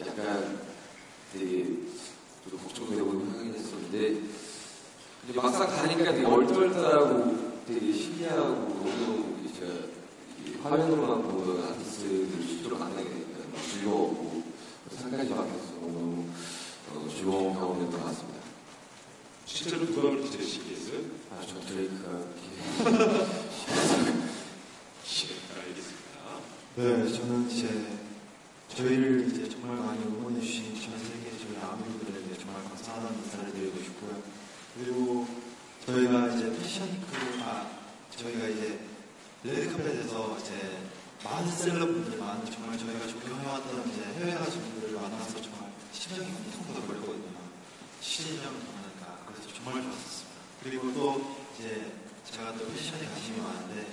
약간 되게 좀 걱정되고 하긴 했었는데 근데 막상 가니까 되게 얼떨떨하고 되게 신기하고 너무 이제 이 화면으로만 보는 아티스트들 실제로 만나게 되니까 즐거웠고 상까지 맡겨서 너무 어, 즐거운 경험이었던 것 같습니다. 실제로 누가 그렇게 제일 신기했어요? 아, 저 드레이크가 이렇게 예, 알겠습니다. 네, 저는 이제 저희를 이제 정말 많이 응원해 주신 전 세계 저희 아미분들에게 정말 감사하다는 인사를 드리고 싶고요. 그리고 저희가 이제 패션위크, 아, 저희가 이제 레드카펫에서 이제 많은 셀럽분들, 많은 정말 저희가 존경해왔던 이제 해외 가신 분들을 만나서 정말 심장이 엄청 더걸렸거든요 7년 전이니까 그래서 정말 좋았었습니다. 그리고 또 이제 제가 또 패션에 관심이 많은데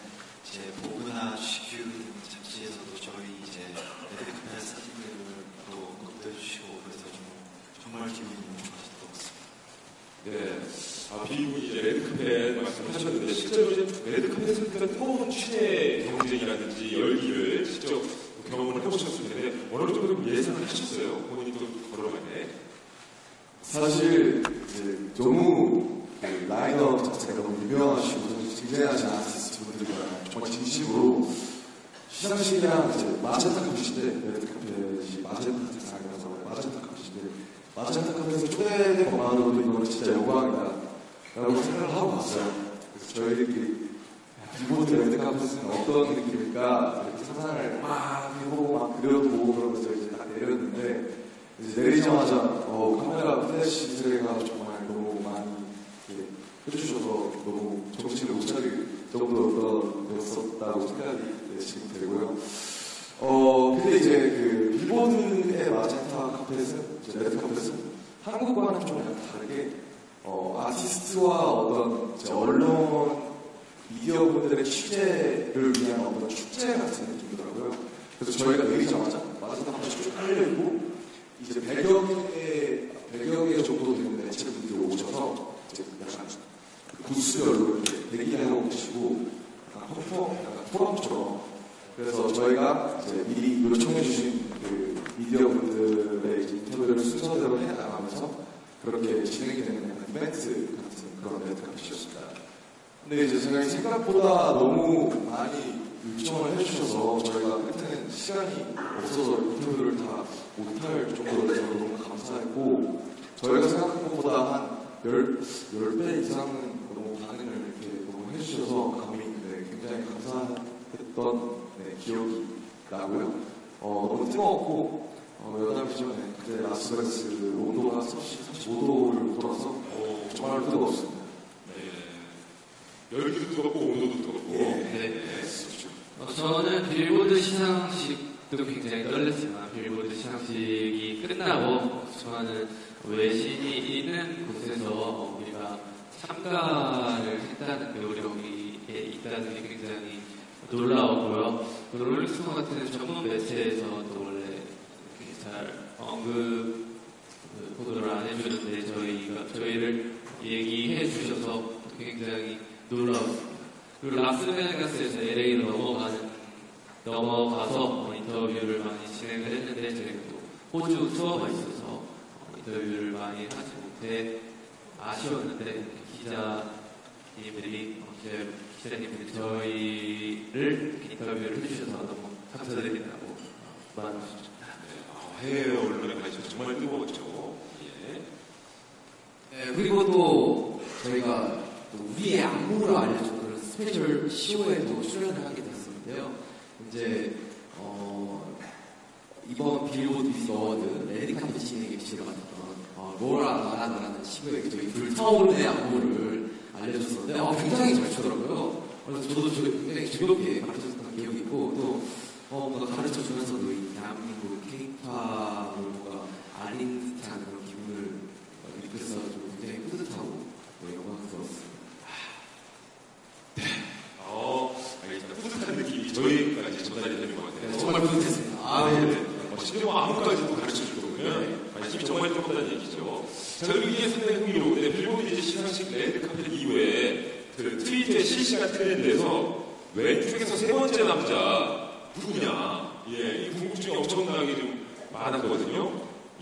이제 보그나 GQ 등 잡지에서도 저희 이제 레드카펫 사진들을 또 언급해 주시고 그래서 좀 정말 기분이 너무 좋았던 것 같습니다. 네. 아, 비리고 이제 레드카펫 말씀하셨는데, 실제로 이제 레드카펫을 통한 뜨거운 취재 경쟁이라든지 열기를 직접 경험을 해보셨을 텐데, 어느 정도 예상을 하셨어요? 걸어갈 때. 사실 이제 너무 그 라인업 자체가 너무 유명하시고 굉장하신 아티스트 분들이랑 정말 진심으로 시상식이랑 이제 마젠타 카페인데 레드카펫이 마젠타 상이라서 마젠타 카페인데 마젠타 카페에서 초대된 것만으로도 이건 진짜 영광이다 라고 생각을 하고 왔어요. 그래서 저희들끼리 빌보드 레드카펫은 어떤 느낌일까 이렇게 상상을 막 해보고 막 그려보고 그러면서 이제 딱 내렸는데 이제 내리자마자 어, 카메라 플래시가 정말 너무 많이 해주셔서 너무 정신을 못 차릴 정도 였었다고 생각이 네, 지금 되고요. 어, 근데 이제 그 빌보드의 마젠타 카펫은, 레드 카펫은 한국과는 좀 약간 다르게 어, 아티스트와 어떤 언론 미디어분들의 취재를 위한 어떤 축제 같은 느낌이더라고요. 그래서 저희가 내리자마자 마젠타 카펫이 쭉 깔려있고 이제 100여 개, 100여 개 정도 되는 매체분들이 오셔서 이제 약간 그 부스별로 대기하고 계시고 약간 포럼, 약간 포럼처럼 그래서 저희가 이제 미리 요청해주신 그 미디어 분들의 이제 인터뷰를 순서대로 해나가면서 그렇게 진행이 되는 약간 이벤트 같은 그런 레드카펫이었습니다. 근데 이제 제가 생각보다 너무 많이 요청을 해주셔서 저희가 끝에는 시간이 없어서 인터뷰를 다 못할 정도로 너무 감사했고 저희가 생각한 것보다 한 10, 10배 이상은 너무 반응을 이렇게 해주셔서 감히 네, 굉장히 감사했던 네, 기억이 나고요. 어, 너무 뜨거웠고 어, 여담이 전에 그때 라스베가스 온도가 35도를 돌아서 어, 정말 뜨거웠습니다. 네. 열기도 뜨겁고, 온도도 뜨겁고. 예. 네. 어, 저는 빌보드 시상식도 굉장히 떨렸지만 빌보드 시상식이 끝나고 저는 외신이 있는 곳에서 우리가 참가를 했다는 여기에 있다는 게 굉장히 놀라웠고요. 그 롤링스톤 같은 전문 매체에서도 원래 이렇게 잘 언급 그 보도를 안 해주는데 저희가 저희를 얘기해 주셔서 굉장히 놀라웠습니다. 그리고 라스베가스에서 LA로 넘어가는 넘어가서 어, 인터뷰를 많이 진행을 했는데 저희가 또 호주 투어가 있어서 어, 인터뷰를 많이 하지 못해 아쉬웠는데 기자님들이 어, 기자, 기자님들이 저희를 인터뷰를 해주셔서 너무 감사드린다고 어, 말하셨죠. 아, 해외 언론에 관심이 정말 뜨거웠죠. 예. 네, 그리고 또 저희가 또 우리의 안무를 알려준 그런 스페셜 쇼에도 출연을 하게 됐었는데요. 이제 어, 이번 빌보드 어워드 레디카페 진행에 계시러 갔던 어, 로라 마라나라는 친구에게 저희 불타오르는 안무를 알려줬었는데 어, 굉장히 잘 추더라고요. 그래서 저도 저 굉장히 즐겁게 가르쳤던 기억이 있고 또 어, 뭔가 가르쳐주면서도 이 대한민국 케이팝을 뭔가 알린 듯한 그런 기분을 어, 느껴서 좀 굉장히 뿌듯하고 네, 영광스러웠습니다. 어, 알겠습니다. 뿌듯한 느낌이 저희까지 전달이 되는 것 같아요. 네, 정말 뿌듯했습니다. 아, 네. 네. 어, 심지어 안무까지도 가르쳐 주거든요. 관심이 정말 뜨겁다는 얘기죠. 자, 그리고 이게 상당히 흥미로운데, 빌보드 이제 시상식 레드카펫 이후에 그 트위터의 트렌드에서 왼쪽에서 세 번째 남자 누구냐? 예, 이 궁금증이 엄청나게 좀 많았거든요.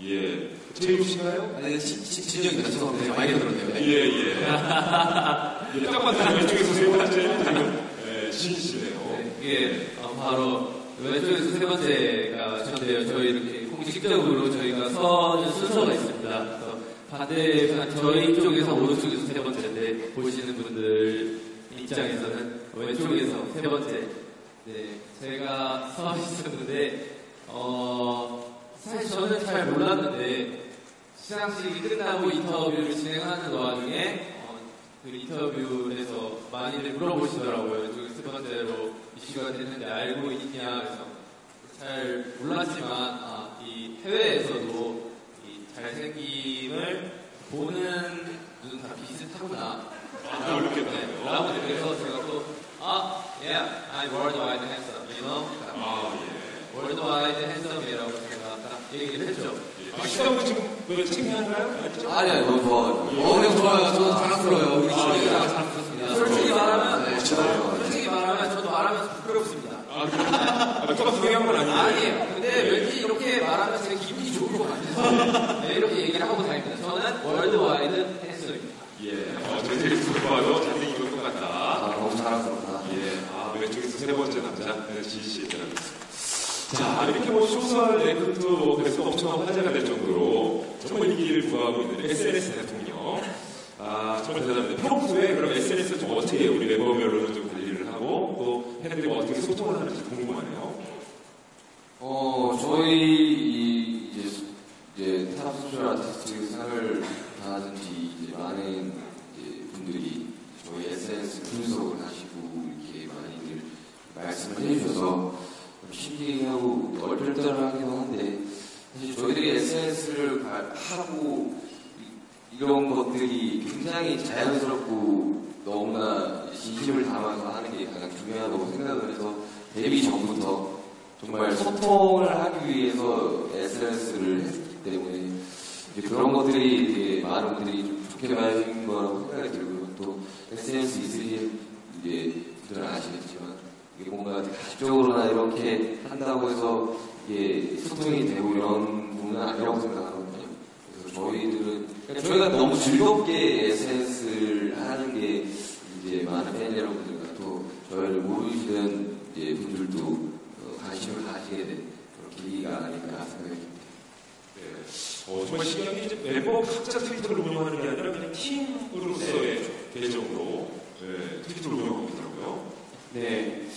예. 제이홉 씨가요? 아니, 진- 진- 진정입니다. 죄송합니다. 많이 들었네요. 네. 예, 예. 예, 딱 맞다면 왼쪽에서 세 번째는 지금, 예, 신 씨네요. 어, 바로 왼쪽에서 세 번째가 저인데요. 저희 이렇게 공식적으로 저희가 서는 순서가 있습니다. 그래서 반대편 저희 쪽에서 오른쪽에서 세 번째인데 보시는 분들 입장에서는 왼쪽에서 세 번째. 네, 제가 서 있었는데 어, 사실 저는 잘 몰랐는데 시상식이 끝나고 인터뷰를 진행하는 와중에 어, 그 인터뷰에서 많이들 물어보시더라고요. 그세 번째로 이슈가 됐는데 알고 있냐 그래서 잘 몰랐지만 아, 이 해외에서도 이 잘생김을 보는 눈다 비슷하구나. 아, 그렇 게 네, 라고 그래서 제가 또 아, yeah, I'm worldwide handsome, you know? 아, 예. worldwide handsome이라고 제가 딱 얘기를 했죠. 아, 시상은 지금 왜 창피한가요? 아니죠? 아니, 아니, 너무 좋아요. 어, 네, 좋아요. 저도 자랑스러워요. 우리 아, 친구가. 네, 잘 들었습니다. 솔직히 말하면, 네, 솔직히 말하면 저도 말하면서 부끄럽습니다. 아, 그래요? 아, 조금 중요한 건 아니에요. 아니에요. 근데 왠지 이렇게 말하면 제 기분이 좋을 것 같아서 네, 이렇게 얘기를 하고 다닙니다. 저는 월드와이드 헬스입니다. 예. 어, 저 제일 봐도 잘생긴 것 같다. 아, 너무 자랑스럽다. 예. 아, 왼쪽에서 세 번째 남자, 네, 지씨 대단했습니다. 자, 이렇게 뭐 소설 레크트 뭐 그래서 엄청 화제가 될 정도로 정말 인기를 부하고 있는 SNS 대통령. 아, 정말 대단합니다. 평소에 그럼 SNS를 좀 어떻게? 우리 멤버별로는 좀 관리를 하고 또 팬들과 어떻게 소통을 하는지 궁금하네요. 어, 저희, 이, 이제, 이제, 탑 소셜 아티스트 상을 받았는지, 이제, 많은, 이제, 분들이 저희 SNS 분석을 하시고, 이렇게 많이들 말씀을 해주셔서, 좀 신기하고, 얼떨떨하기도 한데, 사실 저희들이 SNS를 하고, 이- 이런 것들이 굉장히 자연스럽고, 너무나 진심을 담아서 하는 게 가장 중요하다고 생각을 해서, 데뷔 전부터 정말 소통을 하기 위해서 SNS를 했기 때문에 이제 그런 것들이 되게 많은 분들이 좀 좋게 봐주는 거라고 생각이 들고요. 또 SNS 있으신 이제 분들은 아시겠지만 이게 뭔가 가식적으로나 이렇게 한다고 해서 이게 소통이 되고 이런 부분은 아니라고 생각하거든요. 그래서 저희들은 그러니까 저희가 너무 즐겁게 SNS를 하는 게 이제 많은 팬 여러분들과 또 저희를 모르시는 이제 분들도 어, 관심을 가지게 된 그런 계기가 아닐까 생각이 듭니다. 정말 게 이제 멤버 각자 트위터를 운영하는 게 아니라 그냥 팀으로서의 계정으로 네, 트위터를 운영하고 있더라고요. 네,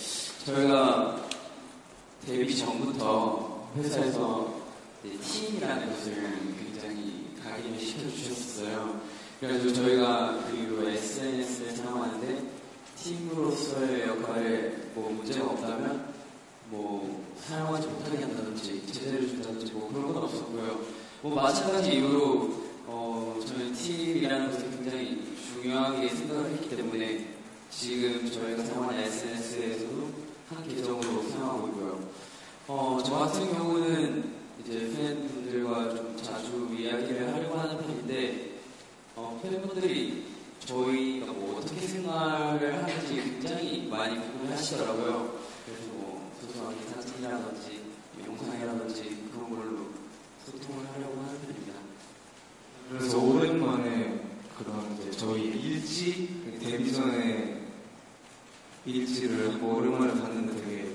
저희가 데뷔 전부터 회사에서 팀이라는 것을 굉장히 각인을 시켜주셨어요. 그래서 저희가 그리고 SNS를 사용하는데 팀으로서의 역할에 뭐 문제가 없다면 뭐 사용하지 못하게 한다든지 제재를 준다든지 뭐 그런 건 없었고요. 뭐 마찬가지 이유로 어, 저희 팀이라는 것을 굉장히 중요하게 생각을 했기 때문에 지금 저희가 사용하는 SNS에서도 한 계정으로 사용하고 있고요. 어, 저 같은 경우는 이제 팬분들과 좀 자주 이야기를 하려고 하는 편인데, 어, 팬분들이 저희가 뭐 어떻게 생활을 하는지 굉장히 많이 궁금해 하시더라고요. 그래서 뭐 소소하게 사진이라든지 영상이라든지 그런 걸로 소통을 하려고 하는 편입니다. 그래서 오랜만에 그런 이제 저희 일지 데뷔 전에 일지를 한번 오랜만에 봤는데 되게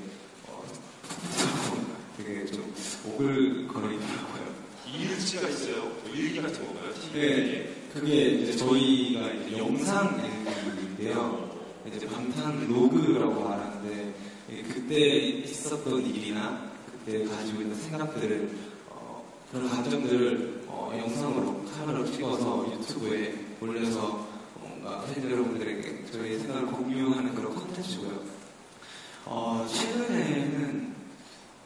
어, 되게 좀 오글거리더라고요. 일지가 있어요. 뭐 일기 같은 건가요? 네, 그게 이제 저희가 이제 영상 일기인데요. 이제 방탄 로그라고 말하는데 예, 그때 있었던 일이나 그때 가지고 있는 생각들을 어, 그런 감정들을 어, 영상으로 카메라로 찍어서 유튜브에 올려서 뭔가 팬 여러분들에게 저희의 생각을 공유하는 그런 콘텐츠고요. 어, 최근에는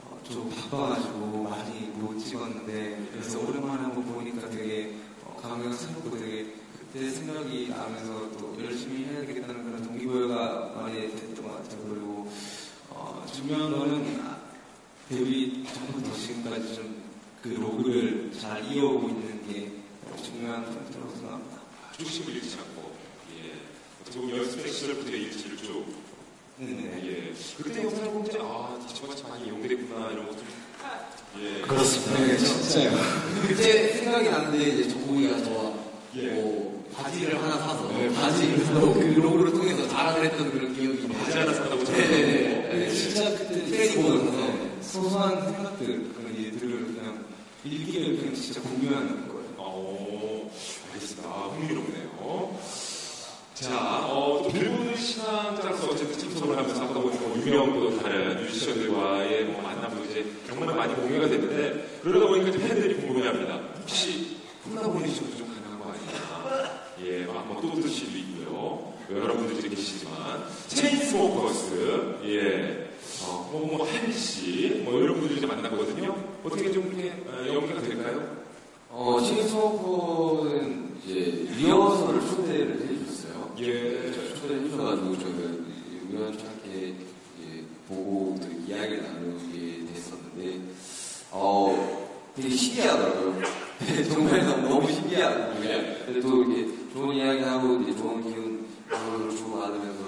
어, 좀 바빠가지고 많이 못 찍었는데 그래서 오랜만에 한번 보니까 되게 어, 감회가 새롭고 되게 그때 생각이 나면서 또 열심히 해야 되겠다는 그런 동기부여가 많이 됐던 것 같아요. 그리고 어, 중요한 거는 아, 데뷔 전부터 지금까지 좀 그 로그를 잘 이어오고 있는 게 중요한 포인트라고 생각합니다. 중심을 잃지 않고, 예. 보면 연습생 시절부터 일지를 쭉, 네네. 예. 그때 영상을 보면 아, 정말 많이 이용됐구나, 이런 것들. 예. 그렇습니다. 네, 진짜요. 그때 생각이 나는데 이제 정국이가 저와 예. 뭐 바지를 하나 사서 네, 바지 그래서 그 로고를 통해서 자랑을 했던 그런 기억이. 바지 하나 샀다고 네네네. 네. 진짜 그때 트레이닝 보면서 소소한 생각들 그런 일들을 그냥 일기를 그냥 진짜 공유하는 거예요. 어, 알겠습니다. 아, 흥미롭네요. 자, 어, 또 빌보드 신앙장서 어쨌든 참석을 하면서 아까 보니까 뭐 유명도 다른 뮤지션들과의 뭐 만남도 이제 정말 많이 공유가 됐는데 그러다 보니까 이제 팬들이 궁금해합니다. 혹시 콜라보레이션도 좀 가능한 거 아니냐? 예, 아마 또 들을 수도 있고요. 여러분들이 계시지만 체인스모커스, 예, 어, 뭐, 뭐, 하리 씨, 뭐 이런 분들이 이제 만나거든요. 어떻게 좀 이렇게 어, 연계가 될까요? 어, 칭소코는 이제 리허설을 초대를 예. 초대해 주셔가지고 저희가 우연찮게 보고 또 이야기를 나누게 됐었는데, 어, 되게 신기하더라고요. 네, 정말 너무, 신기하고, 근데 또 이렇게 좋은 이야기하고 이제 좋은 기운 을 주고 받으면서,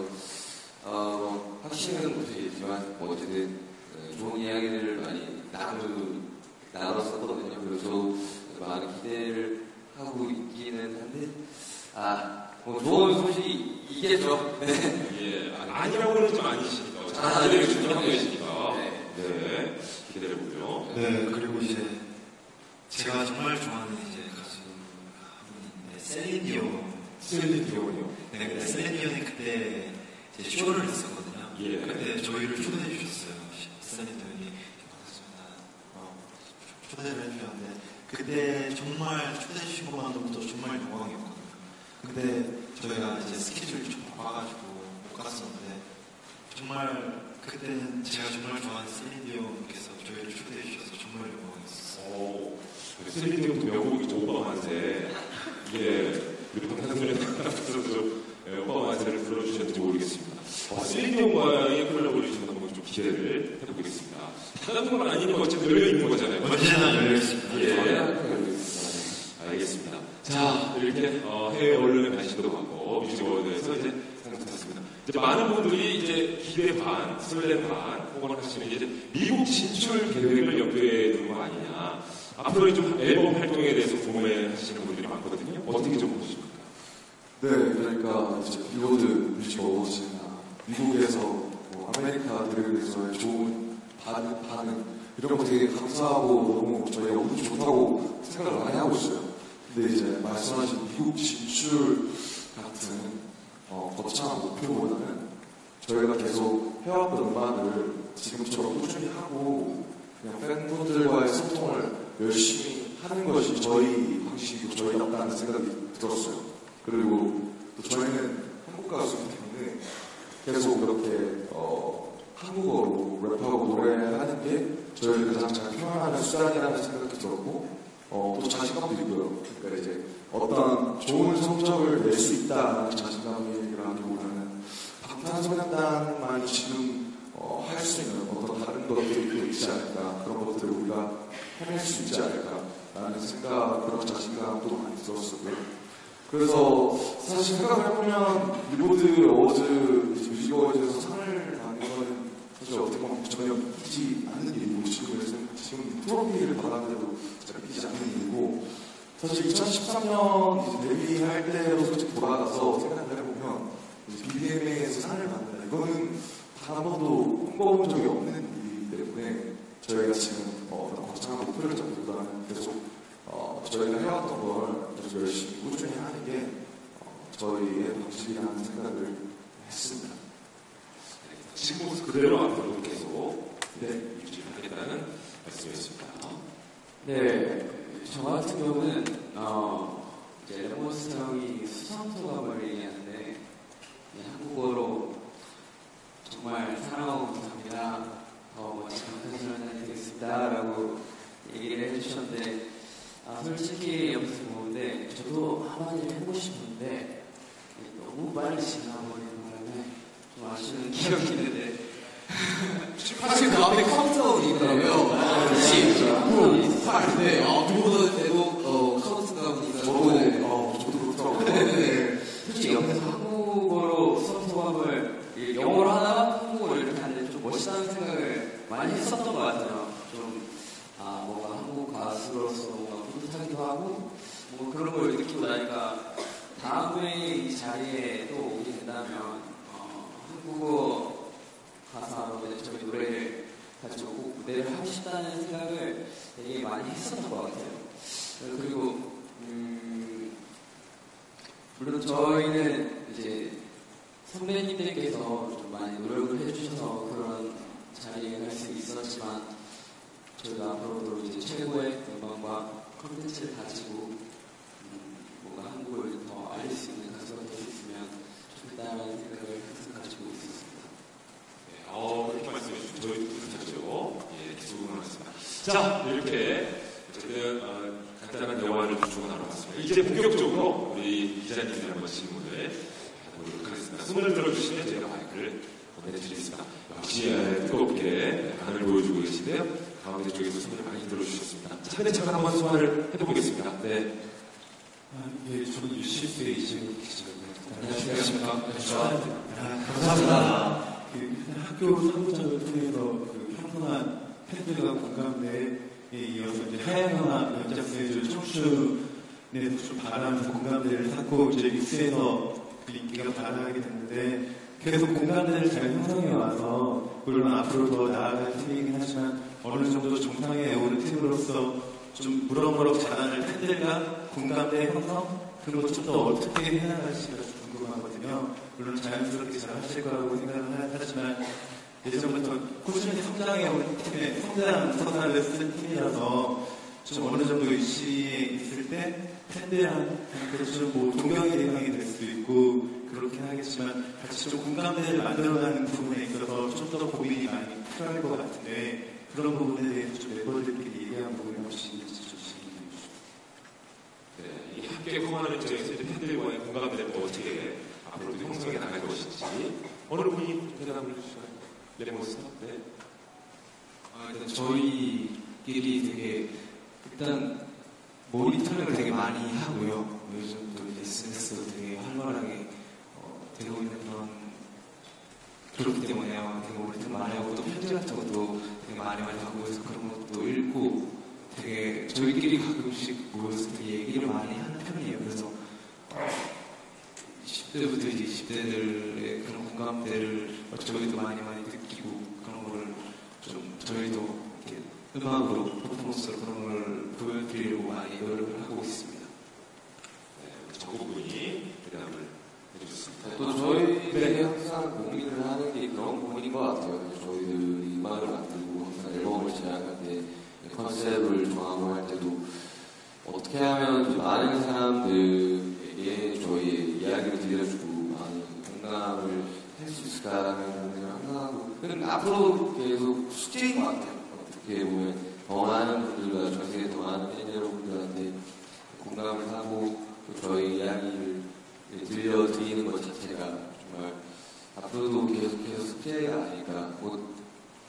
어, 뭐, 확신은 못하겠지만, 뭐 어쨌든 어, 좋은 이야기를 많이 나누, 나눴었거든요. 그래서 많은 기대를 하고 있기는 한데, 아, 뭐 좋은 소식이 있겠죠. 네. 예, 아, 아니라고는 좀 아니시니까. 아, 자, 네. 기대를 하고 계시니까. 네. 네. 기대해보고요. 네, 그리고 이제 제가 정말 좋아하는 이제 가수 한 분인데 셀린디오. 셀린디온이요. 네, 근데 셀린디온이 그때 이제 쇼를 했었거든요. 예. 그때 저희를 초대해 주셨어요. 셀린디온이 반갑습니다. 어, 초대를 해주셨는데 그때 정말 초대해 주신 것만으로도 정말 영광이었거든요. 근데 저희가 이제 스케줄이 좀 바빠가지고 못 갔었는데 정말 그때는 제가 정말 좋아하는 셀린디온께서 저희를 초대해 주셔서 정말 영광이었어요. 어, 셀린디온도 명곡이죠. 오빠 만세. 예. 우리 방탄소년 선수 예, 오빠 만세를 불러주셨는지 모르겠습니다. 어, 셀린디온과의 콜라보레이션 한번 좀 기대를 해보겠습니다. 다른 건 아니니까 어쨌든 열려 있는 거잖아요. 언제나 열려 있습니다. 예. 알겠습니다. 자, 이렇게 어, 해외 언론에 관심도 많고 뮤직월드에서 이제 상을 받았습니다. 이제 많은 분들이 이제 기대 반, 설렘 반, 혹은 하시는 게 이제 미국 진출 계획을 염두에 두는 거 아니냐. 앞으로 좀 앨범 활동에 대해서 궁금해하시는 분들이 많거든요. 어떻게 좀 보십니까? 네, 그러니까 이제 빌보드 뮤직 어워즈나 미국에서 뭐 아메리카 대회에서의 좋은 반응, 반응 이런 거 되게 감사하고 너무 저희가 너무 좋다고 생각을 많이 하고 있어요. 근데 이제 말씀하신 미국 진출 같은 어, 거창한 목표보다는 저희가 계속 해왔던 음악을 지금처럼 꾸준히 하고 그냥 팬분들과의 소통을 열심히 하는 것이 저희 방식이고 저희답다는 생각이 들었어요. 그리고 또 저희는 한국 가수이기 때문에 계속 그렇게 어, 한국어로 랩하고 노래하는 게 저희를 가장 잘 표현하는 수단이라는 생각이 들었고 어, 또 자신감도 있고요. 그러니까 이제 어떤 좋은 성적을 낼 수 있다는 자신감이라기보다는 방탄소년단만이 지금 어, 할수 있는 어떤 다른 것들이 또 있지 않을까 그런 것들을 우리가 해낼 수 있지 않을까라는 생각 그런 자신감도 많이 들었었고요. 그래서 사실 생각을 해보면 빌보드 어워즈 뮤직 어워즈에서 상을 거는 사실 어떻게 보면 전혀 믿기지 않는 일이고 지금 지금 트로피를 받았는데도 진짜 믿기지 않는 일이고 사실 2013년 이제 데뷔할 때로 솔직히 돌아가서 생각을 해보면 이제 BBMA에서 상을 받는다. 이거는 단 한 번도 꿈꿔본 적이 없는 일이기 때문에 저희가 지금 어, 거창한 목표를 잡기보다는 계속 어, 저희가 해왔던 걸 계속 열심히 꾸준히 하는 게 어, 저희의 방식이라는 생각을 했습니다. 지금 모습 그대로 앞으로 계속 네. 유지하겠다는 말씀이었습니다. 네, 저 같은 경우는 어, 이제 레몬스 형이 수상소감을 얘기하는데 이 한국어로 정말 사랑하고 감사합니다. 더 멋진 방탄소년 단이 되겠습니다 라고 얘기를 해주셨는데 아, 솔직히 여기서 보는데 저도 한마디 해보고 싶은데 너무 빨리 지나버리는 바람에 좀 아시는 기억이 있는데 사실 그 앞에 카운트다운이 있더라고요. 네. 어, 아, 그렇지. 9, 8, 네. 아, 누구보다 되고 어, 카운트다운이 있어요. 저도, 네. 어, 저도 그렇더라고요. 네. 네 솔직히 옆에서 한국어로 수업 소감을 영어로 하나 한국어를 이렇게 하는데 좀 멋있다는 생각을 많이 했었던 것 같아요. 좀 아, 뭔가 한국 가수로서 뭔가 뿌듯하기도 하고 뭐 그런 걸 느끼고 나니까 다음에 이 자리에 또 오게 된다면 한국어 가사로 저희 노래를 가지고 꼭 무대를 하고 싶다는 생각을 되게 많이 했었던 것 같아요. 그리고 음, 물론 저희는 이제 선배님들께서 좀 많이 노력을 해주셔서 그런 자리에 갈 수 있었지만 저희가 앞으로도 이제 최고의 음악과 컨텐츠를 가지고 음, 뭔가 한국을 더 알릴 수 있는 가수가 될 수 있으면 좋겠다는 생각을 항상 가지고 있었습니다. 네, 어, 그렇게 말씀해 주시면 저희도 뿌듯하죠. 예, 계속 응원하겠습니다. 자, 이렇게 어쨌든 어, 간단한 영화를 주고 나눠봤습니다. 이제 본격적으로 우리 기자님들 한번 질문을 해보도록 하겠습니다. 손을 들어주시면 제가 마이크를 보내드리겠습니다. 역시 예, 뜨겁게 반을 보여주고 계신데요. 가운데 쪽에서 손을 많이 들어주셨습니다. 자, 차근차근 한번 소화를 해보겠습니다. 네. 아, 예, 저는 유시스의 이재민 기자입니다. 안녕하십니까. 아, 감사합니다. 그 학교 사무장을 통해서 그 평범한 팬들과 공감대에 이어서 이제 하얀연화 연장세주 청춘에서 좀 바라면서 공감대를 쌓고 이제 믹스해서 그 인기가 발휘하게 됐는데 계속 공감대를 잘 형성해 와서 물론 앞으로 더 나아갈 팀이긴 하지만 어느 정도 정상에 오른 팀으로서 좀 무럭무럭 자라날 팬들과 공감대 형성 것좀더 어떻게 해나갈지가 좀 궁금하거든요. 물론 자연스럽게 잘 하실 거라고 생각을 하지만 예전부터 꾸준히 성장해온 팀의 성장 서사를 쓴 팀이라서 좀 어느 정도 이시에 있을 때 팬들한테 좀뭐 동경의 대상이 될 수도 있고 그렇긴 하겠지만 같이 좀 공감대를 만들어가는 부분에 있어서 좀 더 고민이 많이 필요할 것 같은데 그런 부분에 대해서 좀 멤버들끼리 얘기한 부분이 혹시 있는지 좀 얘기해 주시죠. 네, 이 함께 커가는 입장에서 이제 팬들과의 공감대를 또 어떻게 앞으로도 형성해 나갈 것인지 어느 분이 대답을 해주시나요? 레몬스터? 네. 아, 일단 저희끼리 되게 일단 모니터링을 되게 많이 하고요. 요즘도 이제 SNS도 되게 활발하게 어, 되고 있는 그런 그렇기 때문에요. 되게 모니터 많이 하고 또 편지 같은 것도 되게 많이 많이 하고 해서 그런 것도 읽고 되게 저희끼리 가끔씩 모여서 되게 얘기를 많이 하는 편이에요. 그래서 어, 10대부터 이제 20대들의 그런 공감대를 저희도 많이 많이 느끼고 그런 거를 좀 저희도 이렇게 음악으로 퍼포먼스로 그런 걸 보여드리려고 많이 노력을 하고 있습니다. 네, 우리 정국분이 대답을 해주셨습니다. 또 저희들이 항상 고민을 하는 게 그런 부분인 것 같아요. 저희들이 음악을 만들고 항상 앨범을 제작할 때 컨셉을 정하고 할 때도 어떻게 하면 좀 많은 사람들에게 저희의 이야기를 들려주고 많은 공감을 할 수 있을까라는 항상 하고 그럼 앞으로 계속 숙제인 것 같아요. 어떻게 보면 더 많은 분들과 전 세계 더 많은 팬 여러분들한테 공감을 하고 또 저희 이야기를 들려드리는 것 자체가 정말 앞으로도 계속해서 숙제가 아닐까. 뭐,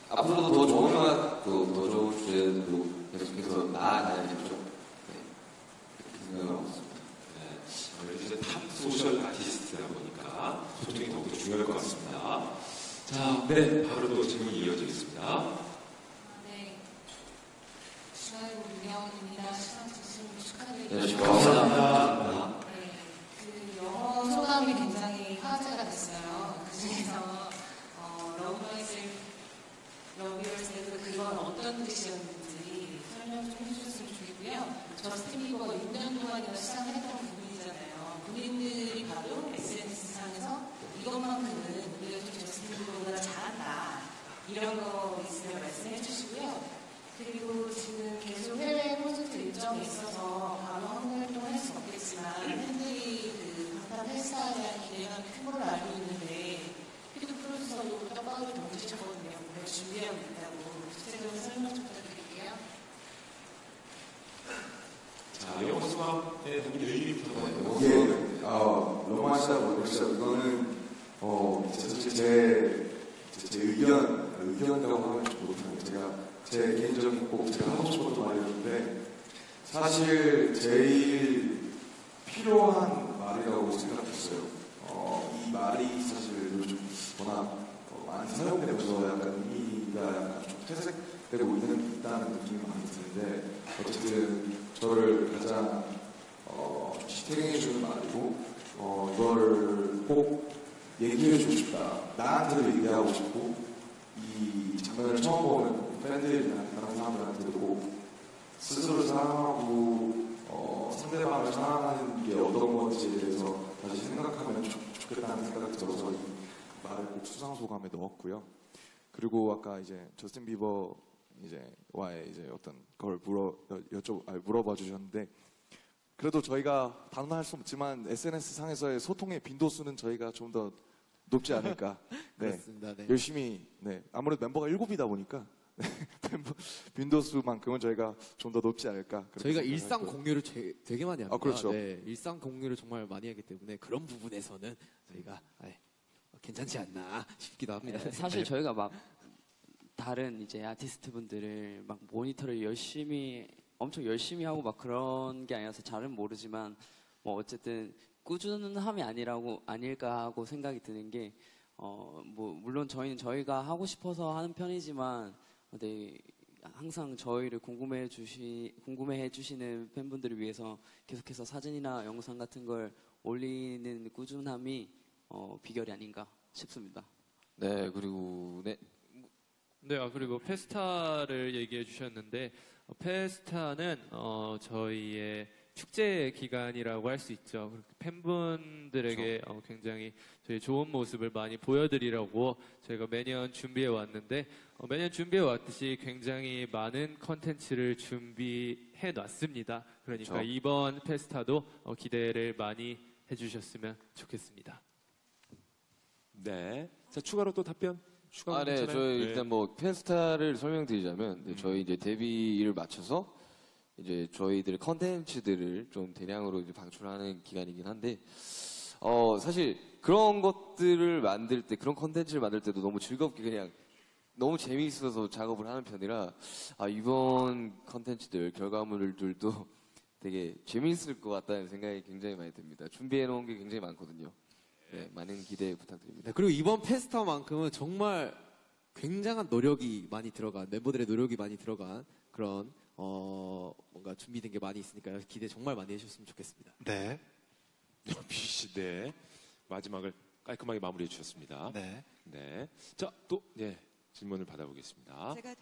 앞으로도 더 좋은 음악도 더 좋은 주제들도 계속해서 나아가야겠죠. 네. 그렇게 생각하고 있습니다. 소셜 아티스트다 보니까 소통이 더욱더 중요할 것 같습니다. 자, 네, 바로 또 질문이 이어지겠습니다. 네. 주하이고 민영입니다. 시상 주신 축하드립니다. 네, 감사합니다. 네, 그 영어 소감이 굉장히 화제가 됐어요. 그 중에서 어, 러브너이즈 러비얼스에서 그건 어떤 뜻이었는지 설명 좀 해주셨으면 좋겠고요. 저스틴 비버가 6년 동안이나 시상을 했던 본인들이 봐도 SNS상에서 이것만큼은 우리가 비버보다 잘한다. 이런 거 있으면 말씀해 주시고요. 그리고 지금 계속 해외 콘서트 일정이 있어서 바로 한국 활동을 할 수 없겠지만 팬들이 그 방탄 헬스타에 대한 기대가 큰 걸로 알고 있는데 피드 프로듀서도 떡밥을 던지셨거든요. 뭘 준비하고 있다고 구체적으로 설명 좀 부탁드릴게요. 자, 영어 수학의 부분 의미부터 이게 어, 로마시아 모르시아 이거는 어, 제, 제, 제 의견 의견이라고 하면 좀 못하는 제가 제 개인적인 꼭 제가 하고 싶었던 말이었는데 사실 제일 필요한 말이라고 생각했어요. 어, 이 말이 사실 요즘 워낙 어, 많이 사용되면서 약간 의미가 약간 좀 퇴색되고 있는 있다는 느낌이 많이 드는데 어쨌든 저를 가장 어, 생각해주는 말이고, 어, 이걸 꼭 얘기해주고 싶다. 나한테도 얘기하고 싶고, 이 장면을 처음 보는 팬들이나 다른 사람들한테도 꼭 스스로 사랑하고, 어, 상대방을 사랑하는 게 어떤 건지에 대해서 다시 생각하면 좋, 좋겠다는 생각이 들어서 이 말을 꼭 수상 소감에 넣었고요. 그리고 아까 이제 저스틴 비버 이제 와의 이제 어떤 걸 물어 여- 여쭤 아니, 물어봐 주셨는데 그래도 저희가 단언할 수 없지만 SNS 상에서의 소통의 빈도수는 저희가 좀 더 높지 않을까. 네. 그렇습니다. 네. 열심히 네 아무래도 멤버가 일곱이다 보니까 네, 멤버 빈도수만큼은 저희가 좀 더 높지 않을까. 저희가 일상. 공유를 제- 되게 많이 합니다. 아, 그렇죠. 네, 일상 공유를 정말 많이 하기 때문에 그런 부분에서는 저희가 아이, 괜찮지 않나 싶기도 합니다. 네, 사실 저희가 막 다른 이제 아티스트 분들을 막 모니터를 열심히 엄청 열심히 하고 막 그런 게 아니라서 잘은 모르지만 뭐 어쨌든 꾸준함이 아니라고 아닐까 하고 생각이 드는 게 어 뭐 물론 저희는 저희가 하고 싶어서 하는 편이지만 네 항상 저희를 궁금해 주시 궁금해 주시는 팬분들을 위해서 계속해서 사진이나 영상 같은 걸 올리는 꾸준함이 어 비결이 아닌가 싶습니다. 네, 그리고 네, 네, 아, 그리고 페스타를 얘기해 주셨는데, 어, 페스타는, 어, 저희의 축제 기간이라고 할 수 있죠. 팬분들에게 어, 굉장히 저희 좋은 모습을 많이 보여드리려고 저희가 매년 준비해 왔는데, 어, 매년 준비해 왔듯이 굉장히 많은 컨텐츠를 준비해 놨습니다. 그러니까 그렇죠. 이번 페스타도 어, 기대를 많이 해주셨으면 좋겠습니다. 네. 자, 추가로 또 답변? 추가 아, 네? 저희 네. 일단 뭐 페스타를 설명드리자면 네, 저희 이제 데뷔를 맞춰서 이제 저희들의 컨텐츠들을 좀 대량으로 이제 방출하는 기간이긴 한데 어 사실 그런 것들을 만들 때 그런 컨텐츠를 만들 때도 너무 즐겁게 그냥 너무 재미있어서 작업을 하는 편이라 아 이번 컨텐츠들 결과물들도 되게 재미있을 것 같다는 생각이 굉장히 많이 듭니다. 준비해 놓은 게 굉장히 많거든요. 네, 많은 기대 부탁드립니다. 네, 그리고 이번 페스타만큼은 정말 굉장한 노력이 많이 들어간 멤버들의 노력이 많이 들어간 그런 어 뭔가 준비된 게 많이 있으니까요. 기대 정말 많이 해주셨으면 좋겠습니다. 네. 연비 씨, 네. 마지막을 깔끔하게 마무리해 주셨습니다. 네. 네. 자, 또, 네. 질문을 받아보겠습니다. 제가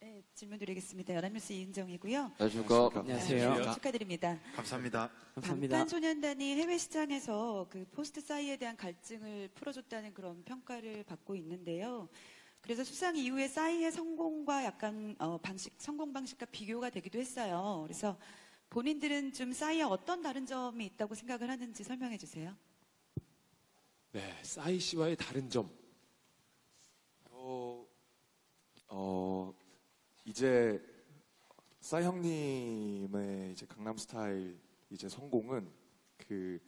네, 질문 드리겠습니다. 연합뉴스 이은정이고요. 안녕하십니까. 안녕하세요. 축하드립니다. 감사합니다. 감사합니다. 방탄소년단이 해외 시장에서 그 포스트 싸이에 대한 갈증을 풀어줬다는 그런 평가를 받고 있는데요. 그래서 수상 이후에 싸이의 성공과 약간 어, 방식 성공 방식과 비교가 되기도 했어요. 그래서 본인들은 좀 싸이와 어떤 다른 점이 있다고 생각을 하는지 설명해 주세요. 네. 싸이 씨와의 다른 점. 어, 어, 이제 싸이 형님의 이제 강남 스타일 이제 성공은 그